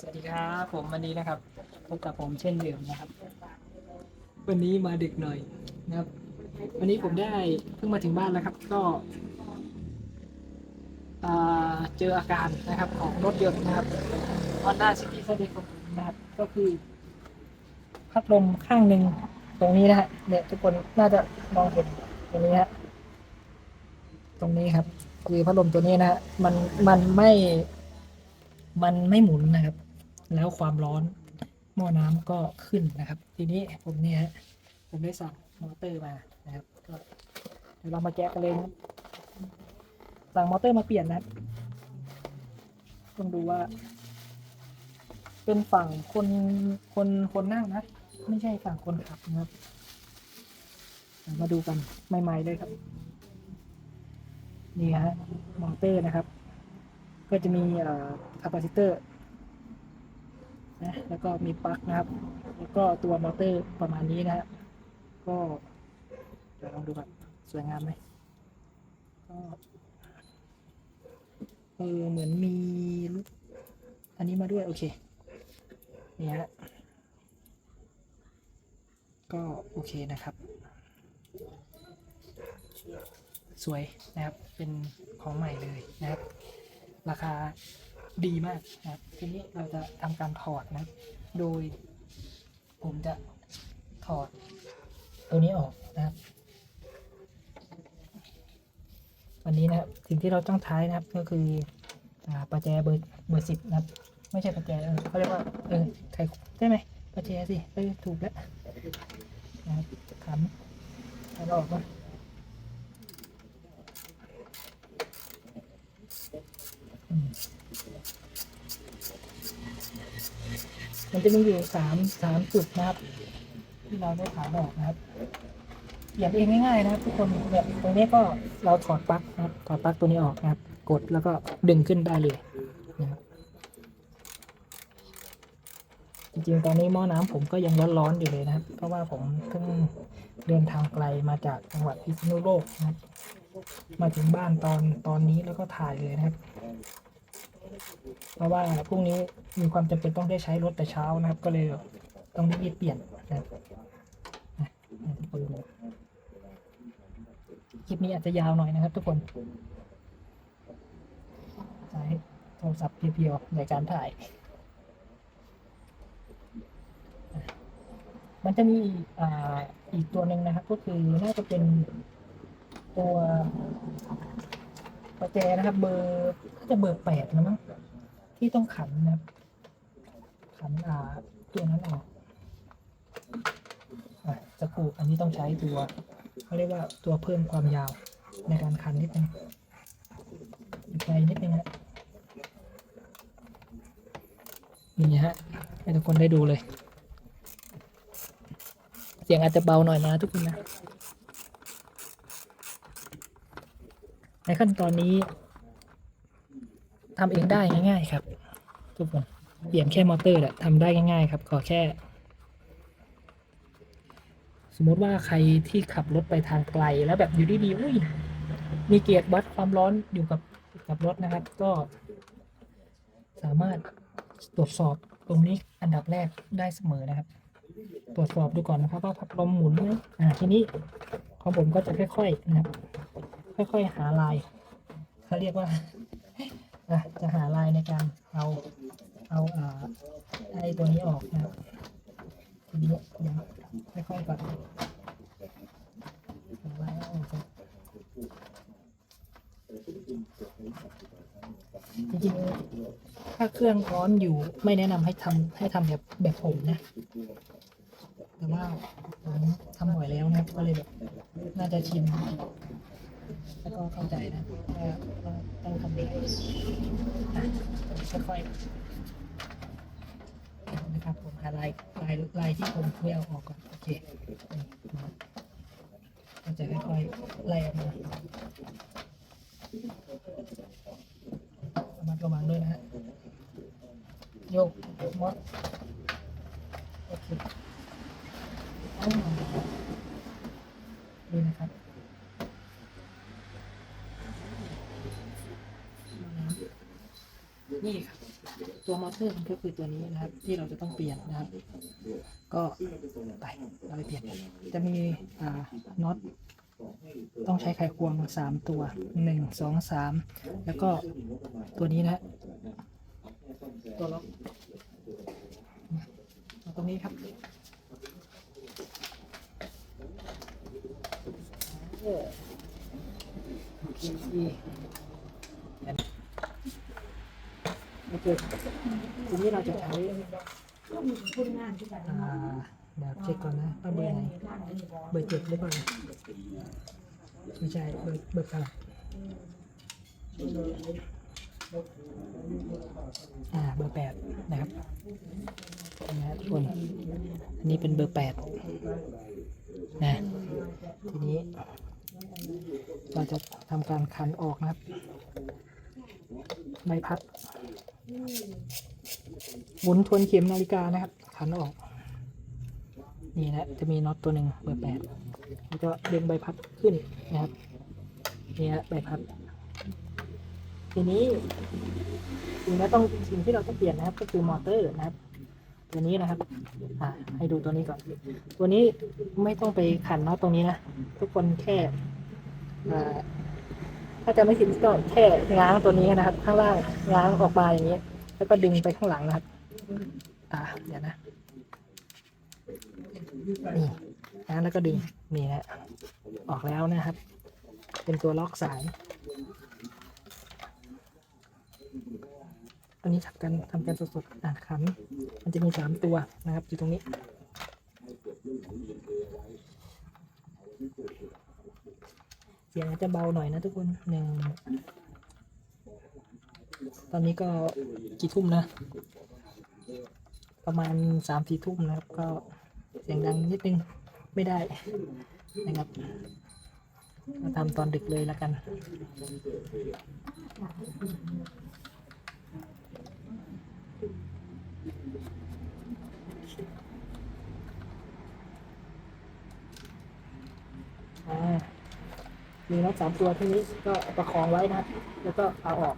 สวัสดีครับผมวันนี้นะครับพบกับผมเช่นเดิมนะครับ วันนี้มาดึกหน่อยนะครับ วันนี้ผมได้เพิ่งมาถึงบ้านแล้วครับ ก็เจออาการนะครับของรถยนต์นะครับ Honda City c i t y ของผมนะครับ ก็คือพัดลมข้างหนึ่งตรงนี้นะฮะเนี่ยทุกคนน่าจะมองเห็นตรงนี้ฮะตรงนี้ครับ คือพัดลมตัวนี้นะฮะมันมันไม่มันไม่หมุนนะครับ แล้วความร้อนหม้อน้ำก็ขึ้นนะครับ ทีนี้ผมเนี่ยผมได้สั่งมอเตอร์มานะครับก็เดี๋ยวเรามาแกะกันเลยนะครับสั่งมอเตอร์มาเปลี่ยนนะครับต้องดูว่า เป็นฝั่งคนคนคนนั่งนะ ไม่ใช่ฝั่งคนขับนะครับมาดูกันใหม่ๆเลยครับ นี่ฮะมอเตอร์นะครับ ก็จะมีเอ่อคาปาซิเตอร์ นะแล้วก็มีปลั๊กนะครับ แล้วก็ตัวมอเตอร์ประมาณนี้นะฮะก็เดี๋ยวลองดูก่อนสวยงามไหมก็เออเหมือนมีลูกอันนี้มาด้วยโอเคนี่ฮะก็โอเคนะครับ สวยนะครับเป็นของใหม่เลยนะครับ ราคา ดีมากนะครับ ทีนี้เราจะทำการถอดนะ โดยผมจะถอดตัวนี้ออกนะครับ วันนี้นะครับสิ่งที่เราต้องใช้นะครับก็คืออ่าประแจเบอร์เบอร์สิบนะครับ ไม่ใช่ประแจเขาเรียกว่าเออไขใช่ไหมประแจสิเออถูกแล้วนะครับขันขันออกมา มันจะมีอยู่สามสามจุดนะครับ ที่เราได้ถามออกนะครับเปลี่ยนเองง่ายๆนะครับ ทุกคนแบบตรงนี้ก็เราถอดปลั๊กนะครับ ถอดปลั๊กตัวนี้ออกนะครับ กดแล้วก็ดึงขึ้นได้เลยนะครับจริงๆตอนนี้หม้อน้ำผมก็ยังร้อนๆอยู่เลยนะครับ เพราะว่าผมเพิ่งเดินทางไกลมาจากจังหวัดพิษณุโลกนะครับ มาถึงบ้านตอนตอนนี้แล้วก็ถ่ายเลยนะครับ เพราะว่าพรุ่งนี้มีความจำเป็นต้องได้ใช้รถแต่เช้านะครับ ก็เลยต้องรีบเปลี่ยนนะครับอะทุกคนคลิปนี้อาจจะยาวหน่อยนะครับ ทุกคนใช้โทรศัพท์เพียวๆในการถ่าย มันจะมีอ,อีกตัวหนึ่งนะครับ ก็คือน่าจะเป็นตัวประแจนะครับ เบอร์น่าจะเบอร์แปดนะมั้ง ที่ต้องขันนะครับขันอ่าตัวนั้นออกจะกูอันนี้ต้องใช้ตัวเขาเรียกว่าตัวเพิ่มความยาวในการขันนิดนึงอยู่ไกลนิดนึงฮะนี่ฮะให้ทุกคนได้ดูเลย เสียงอาจจะเบาหน่อยนะทุกคนนะ ในขั้นตอนนี้ ทำเองได้ง่าย ๆ ครับ ทุกคนเปลี่ยนแค่มอเตอร์แหละทำได้ง่าย ๆ ครับ ขอแค่ สมมติว่าใครที่ขับรถไปทางไกลแล้วแบบอยู่ดีๆอุ้ยมีเกียร์วัดความร้อนอยู่กับกับรถนะครับ ก็สามารถตรวจสอบตรงนี้อันดับแรกได้เสมอนะครับ ตรวจสอบดูก่อนนะครับ ว่าพัดลมหมุนไหมอ่าทีนี้ของผมก็จะค่อยๆนะครับ ค่อยๆหาลายเขาเรียกว่าะจะหาลายในการเอาเอาอ่าไอ้ตัวนี้ออกนะทีนี้เดี๋ยวค่อยๆก่อนลายออกจริงๆถ้าเครื่องร้อนอยู่ไม่แนะนำให้ทำให้ทำแบบแบบผมนะแต่ว่าผมทำบ่อยแล้วนะก็เลยแบบน่าจะชินแล้วก็เข้าใจนะว่าว่ต้องทำยัง ค่อยๆนะครับผมหาลายลายลายที่ผมไม่เอาออกก่อนโอเคนี่นะก็จะค่อยๆไล่ออกมาระมัดระวังด้วยนะฮะโยกมดโอเคเอามาดูนะครับ นี่ครับตัวมอเตอร์มันก็คือตัวนี้นะครับ ที่เราจะต้องเปลี่ยนนะครับ ก็ไปเราไปเปลี่ยนกันจะมีอ่าน็อตต้องใช้ไขควงสามตัวหนึ่งสองสามแล้วก็ตัวนี้นะตัวล็อกตรงนี้ครับโอเค โอเคทีนี้เราจะใช้อ่าเดี๋ยวเช็คก่อนนะว่าเบอร์ไหนเบอร์เจ็ดหรือเปล่าไม่ใช่เบอร์เบอร์เท่าไหร่อ่าเบอร์แปดนะครับนะทุกคนอันนี้เป็นเบอร์แปดนะทีนี้ เราจะทำการคันออกนะครับใบพัด มุนทวนเข็มนาฬิกานะครับขันออก นี่นะจะมีน็อตตัวหนึ่งเบอร์แปดแล้วก็ดึงใบพัดขึ้นนะครับนี่ฮะใบพัด ทีนี้สิ่งที่ต้องสิ่งที่เราต้องเปลี่ยนนะครับ ก็คือมอเตอร์นะครับ ตัวนี้นะครับ อ่า ให้ดูตัวนี้ก่อน ตัวนี้ไม่ต้องไปขันน็อตตรงนี้นะทุกคนแค่อ่าถ้าจะไม่ผิดก็แค่ง้างตัวนี้นะครับ ข้างล่างง้างออกมาอย่างนี้ แล้วก็ดึงไปข้างหลังนะครับ อ่าเดี๋ยวนะ นี่นะแล้วก็ดึง นี่นะ ออกแล้วนะครับ เป็นตัวล็อกสาย อันนี้ทำกันทำกันสดๆอ่านขัน มันจะมีสามตัวนะครับ อยู่ตรงนี้เสียงอาจจะเบาหน่อยนะทุกคนหนึ่งตอนนี้ก็กี่ทุ่มนะ ประมาณสามสี่ทุ่มนะครับ ก็เสียงดังนิดนึงไม่ได้นะครับมาทำตอนดึกเลยแล้วกันอ่ามีน็อตสามตัวที่นี้ก็ประคองไว้นะครับ แล้วก็เอาออก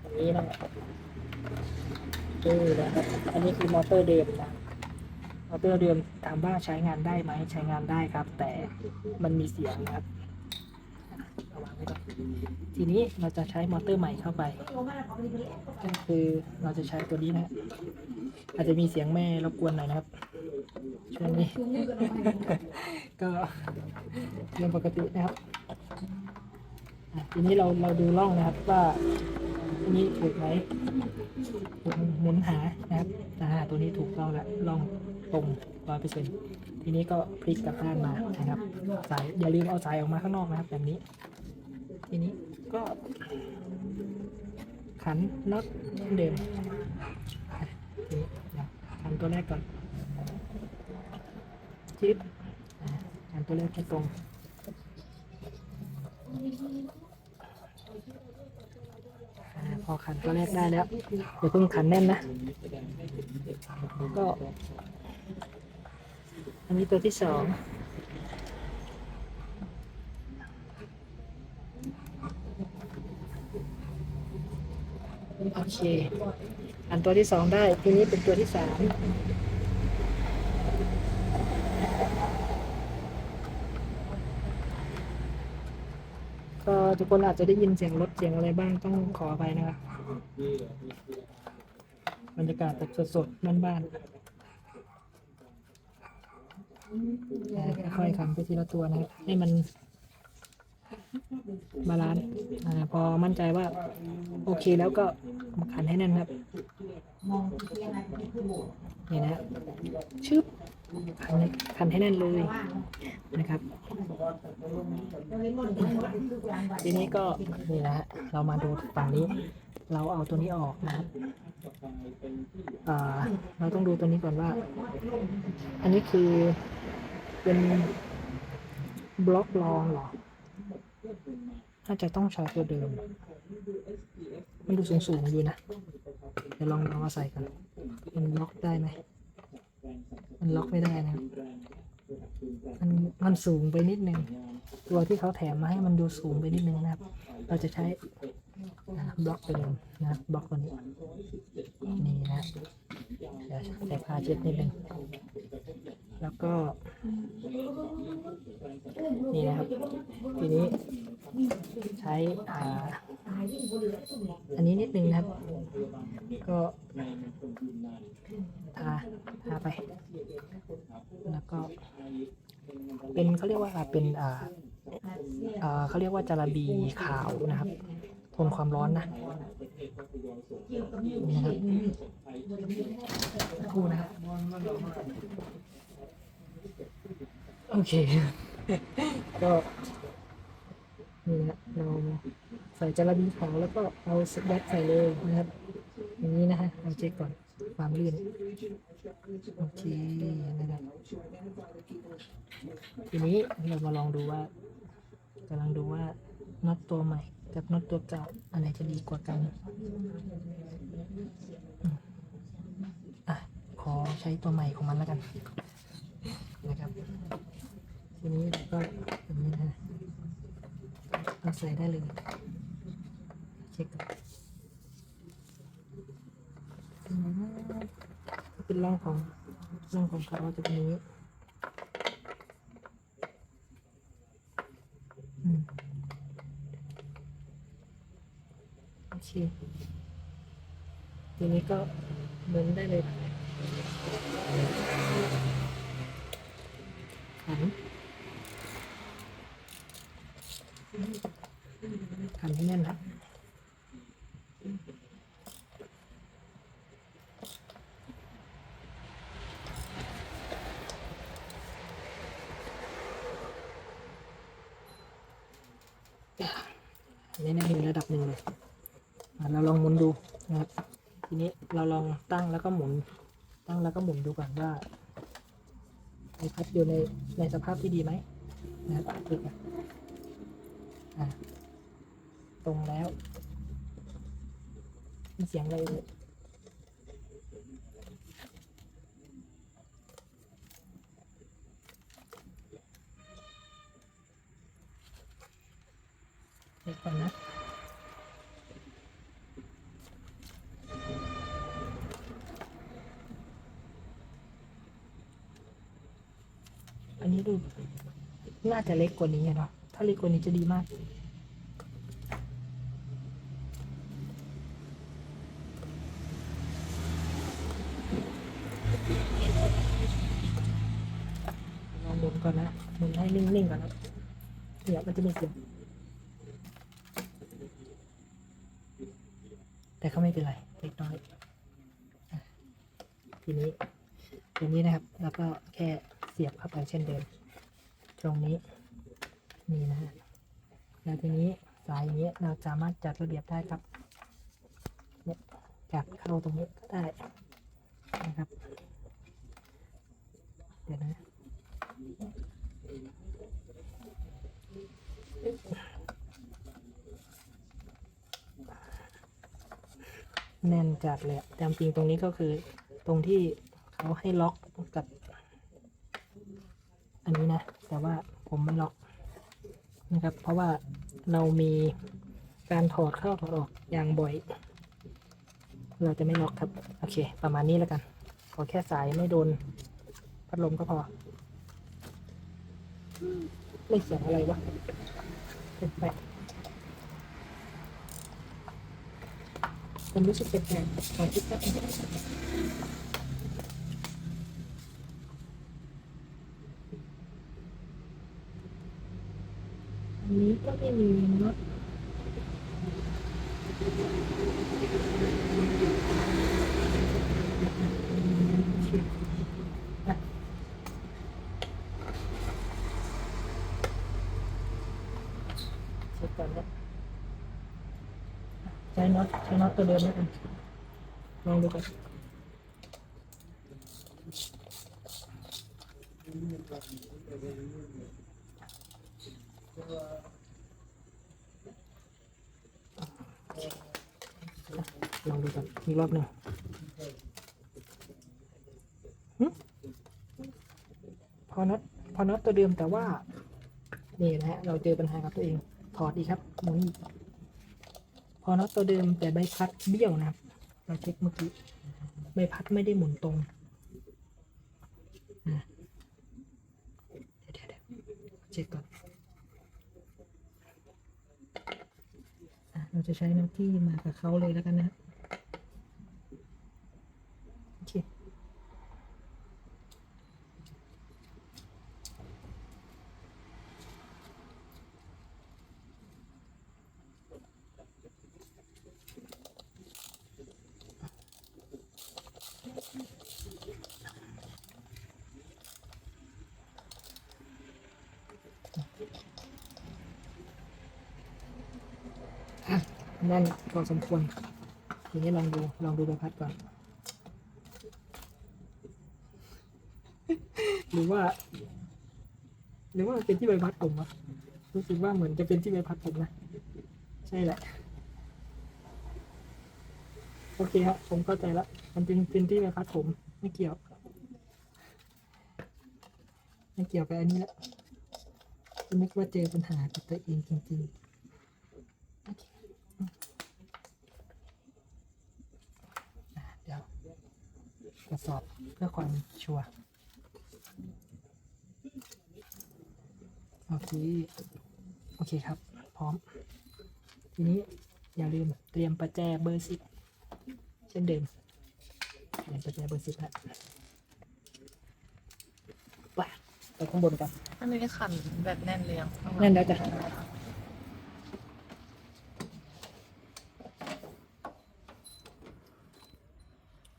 อย่างนี้นะครับ เออนะครับอันนี้คือมอเตอร์เดิมนะมอเตอร์เดิมถามว่าใช้งานได้ไหมใช้งานได้ครับ แต่มันมีเสียงนะครับเอาวางไว้ก่อนทีนี้เราจะใช้มอเตอร์ใหม่เข้าไปก็คือเราจะใช้ตัวนี้นะอาจจะมีเสียงแม่รบกวนหน่อยนะครับช่วงนี้ก็เรื่องปกตินะครับทีนี้เราเราดูร่องนะครับว่าอันนี้ถูกไหม หมุนหานะครับอ่าตัวนี้ถูกต้องแล้วร่องตรงร้อยเปอร์เซ็นต์ทีนี้ก็พลิกกลับด้านมานะครับสายอย่าลืมเอาสายออกมาข้างนอกนะครับแบบนี้ ทีนี้ก็ ขันน็อตเดิมทีนี้ขันตัวแรกก่อนจิ๊บขันตัวแรกให้ตรง พอขันตัวแรกได้แล้วอย่าเพิ่งขันแน่นนะ ก็ อันนี้ตัวที่สองโอเค อันตัวที่สองได้ ทีนี้เป็นตัวที่สามก็ ทุกคนอาจจะได้ยินเสียงรถเสียงอะไรบ้างต้องขออภัยนะครับบรรยากาศแบบสดๆบ้านๆอ่ค่อยๆขันไปทีละตัวนะครับ ให้มันบาลานซ์พอมั่นใจว่า โอเคแล้วก็ขันให้แน่นครับนี่นะชึบ ขันให้ขันให้แน่นเลยนะครับ ทีนี้ก็นี่นะฮะเรามาดูฝั่งนี้ เราเอาตัวนี้ออกนะครับเราต้องดูตัวนี้ก่อนว่า อันนี้คือเป็นบล็อกรองเหรอน่าจะต้องใช้ตัวเดิม มันดูสูงๆอยู่นะ เดี๋ยวลองลองเอาใส่กันมันล็อกได้ไหม มันล็อกไม่ได้นะครับมันมันสูงไปนิดนึง ตัวที่เขาแถมมาให้มันดูสูงไปนิดนึงนะครับ เราจะใช้บล็อกไปเลยนะบล็อกตัวนี้นี่นะเดี๋ยวใส่ผ้าเช็ดนิดนึงแล้วก็ นี่นะครับ ทีนี้ใช้อ่าอันนี้นิดนึงนะครับ ก็ ทาทาไป แล้วก็ เป็นเขาเรียกว่าเป็นอ่าอ่าเขาเรียกว่าจาระบีขาวนะครับ ทนความร้อนนะนี่นะครับสักครู่นะครับโอเค ก็นี่นะเราใส่จาระบีขาวแล้วก็เอาสแบ็คใส่เลยนะครับ อย่างนี้นะฮะเราเช็คก่อนความลื่นโอเคนะครับทีนี้เรามาลองดูว่ากำลังดูว่าน็อตตัวใหม่กับน็อตตัวเก่าอันไหนจะดีกว่ากันอะขอใช้ตัวใหม่ของมันแล้วกันนะครับ ทีนี้เราก็อย่างนี้นะเราใส่ได้เลยเช็คก่อน เป็นร่องของร่องของเขาจะเป็นอย่างนี้อืมโอเคทีนี้ก็เหมือนได้เลยขันขันให้แน่นนะ อันนี้เนี่ยมีระดับหนึ่งเลยเราลองหมุนดูนะครับทีนี้เราลองตั้งแล้วก็หมุน ตั้งแล้วก็หมุนดูก่อนว่าใบพัดอยู่ในในสภาพที่ดีไหมนะครับดูก่อนอะตรงแล้วมีเสียงอะไรเลยเดี๋ยวก่อนนะ อันนี้ดูน่า จะเล็กกว่านี้เนาะถ้าเล็กกว่านี้จะดีมากลองหมุนก่อนนะหมุนให้นิ่งๆก่อนนะเดี๋ยวมันจะมีเสียงแต่ก็ไม่เป็นไรเล็กน้อยทีนี้ตรงนี้นะครับ แล้วก็แค่เสียบเข้าไปเช่นเดิม ตรงนี้ นี่นะฮะแล้วทีนี้สายนี้เราสามารถจัดระเบียบได้ครับเนี่ยจัดเข้าตรงนี้ก็ได้นะครับเดี๋ยวนะแน่นจัดเลยอะแต่จริงตรงนี้ก็คือตรงที่เขาให้ล็อกกับ อันนี้นะ แต่ว่าผมไม่ล็อก นะครับ เพราะว่าเรามีการถอดเข้าถอดออกอย่างบ่อย เราจะไม่ล็อกครับ โอเค ประมาณนี้แล้วกัน ขอแค่สายไม่โดนพัดลมก็พอ ไม่เสียงอะไรวะแปลกๆผมรู้สึกแปลกๆขอคิดแป๊บนึง นี้ก็ไม่มีน็อตอะเช็คก่อนนะใช้น็อตใช้น็อตตัวเดิมแล้วกันลองดูก่อนลองดูก่อนอีก รอบหนึ่งพอน็อตพอน็อตตัวเดิมแต่ว่า นี่นะฮะ เราเจอปัญหากับตัวเอง ถอดดีกครับหมุนอีกพอน็อตตัวเดิมแต่ใบพัดเบี้ยวนะครับ เราเช็คเมื่อกี้ ใบพัดไม่ได้หมุนตรงเดี๋ยวเดี๋ยวเดี๋ยวเช็คก่อนอเราจะใช้น้ำที่มากับเขาเลยแล้วกันนะครับโอเค อ่ะนั่นพอสมควรทีนี้ลองดูลองดูใบพัดก่อน หรือว่า หรือว่ามันเป็นที่ใบพัดผมวะรู้สึกว่าเหมือนจะเป็นที่ใบพัดผมนะใช่แหละโอเคครับผมเข้าใจล้วมันเป็นเป็นที่ใบพัดผมไม่เกี่ยว ไม่เกี่ยวกับอันนี้ละนึกว่าเจอปัญหากับตัวเองจริงๆ โอเคอืมอะเดี๋ยวตรวจสอบ เพื่อความชัวร์โอเค โอเคครับ พร้อม ทีนี้อย่าลืมเตรียมประแจเบอร์สิบเช่นเดิมเตรียมประแจเบอร์สิบแล้วไปไปข้างบนกันอันนี้ขันแบบแน่นเลยอะนั่นแล้วจ้ะ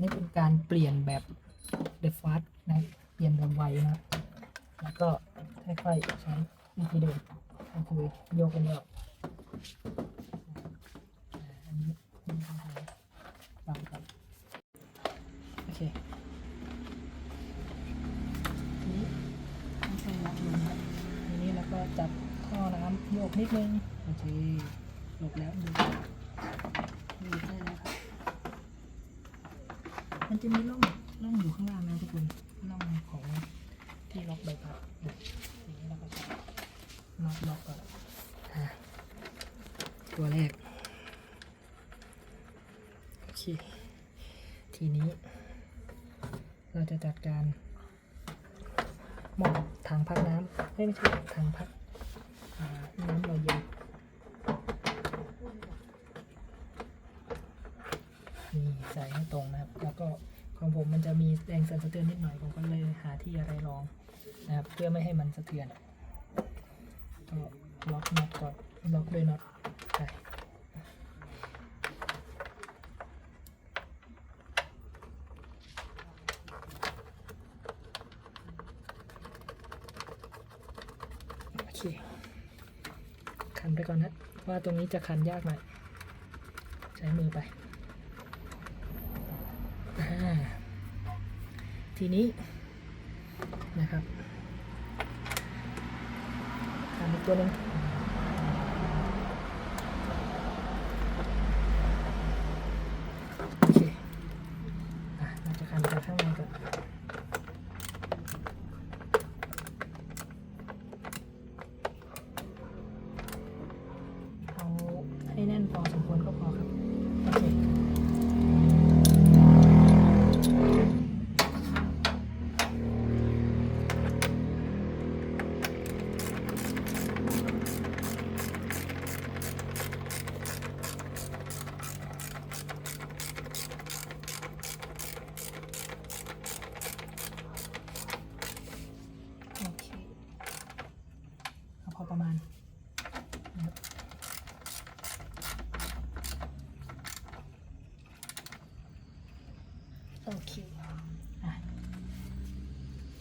นี่เป็นการเปลี่ยนแบบ The Fast นะเปลี่ยนแบบไวนะแล้วก็ค่อยๆใช้วิธีเดิมก็คือโยกกันออกอันนี้วางครับโอเคทีนี้ค่อยๆรับลงนะทีนี้เราก็จับท่อน้ำโยกนิดนึงโอเคหลบแล้วดูดูได้แล้วครับมันจะมีร่องอยู่ข้างล่างนะทุกคนร่องของที่ล็อกใบพัดนะทีนี้เราก็จะ ล็อกล็อกก่อนตัวแรก โอเค ทีนี้ เราจะจัดการหมอถังพักน้ำไม่ใช่ถังพักน้ำเราเย็นนี่ใส่ให้ตรงนะครับ แล้วก็ของผมมันจะมีแรงสั่นสะเทือนนิดหน่อย ผมก็เลยหาที่อะไรรองนะครับ เพื่อไม่ให้มันสะเทือน ล็อกน็อตก่อนล็อกด้วยน็อตไปโอเคขันไปก่อนนะว่าตรงนี้จะขันยากหน่อยใช้มือไปอทีนี้นะครับ อีกตัวหนึ่งโอเคอะเราจะคันจากข้างในก่อนเอาให้แน่นพอสมควรก็พอครับ โอเค โอเคเอาพอประมาณนะครับโอเคอะ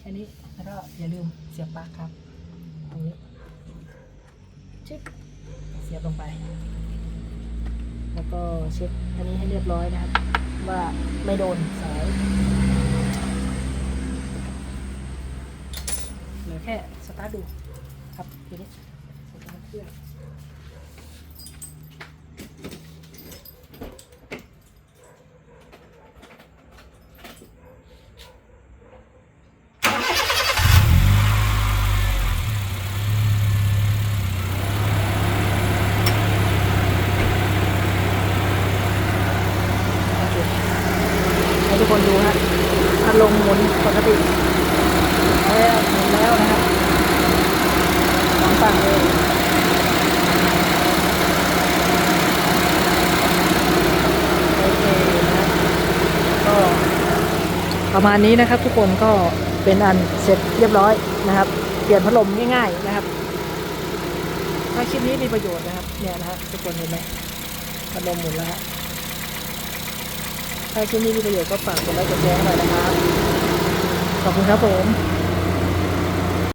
แค่นี้แล้วก็อย่าลืมเสียบปลั๊กครับ ตรงนี้ชิปเสียบลงไป แล้วก็เช็คอันนี้ให้เรียบร้อยนะครับ ว่าไม่โดนสายเหลือแค่สตาร์ทดูครับทีนี้สตาร์ทเครื่อง ปกติแล้วหมุนแล้วนะครับสองฝั่งเลยโอเคนะก็ประมาณนี้นะครับ ทุกคนก็เป็นอันเสร็จเรียบร้อยนะครับ เปลี่ยนพัดลมง่ายๆนะครับ ถ้าคลิปนี้มีประโยชน์นะครับ เนี่ยนะฮะทุกคนเห็นไหมพัดลมหมุนแล้วถ้าคลิปนี้มีประโยชน์ก็ฝากกดไลค์กดแชร์หน่อยนะครับ ขอบคุณครับผม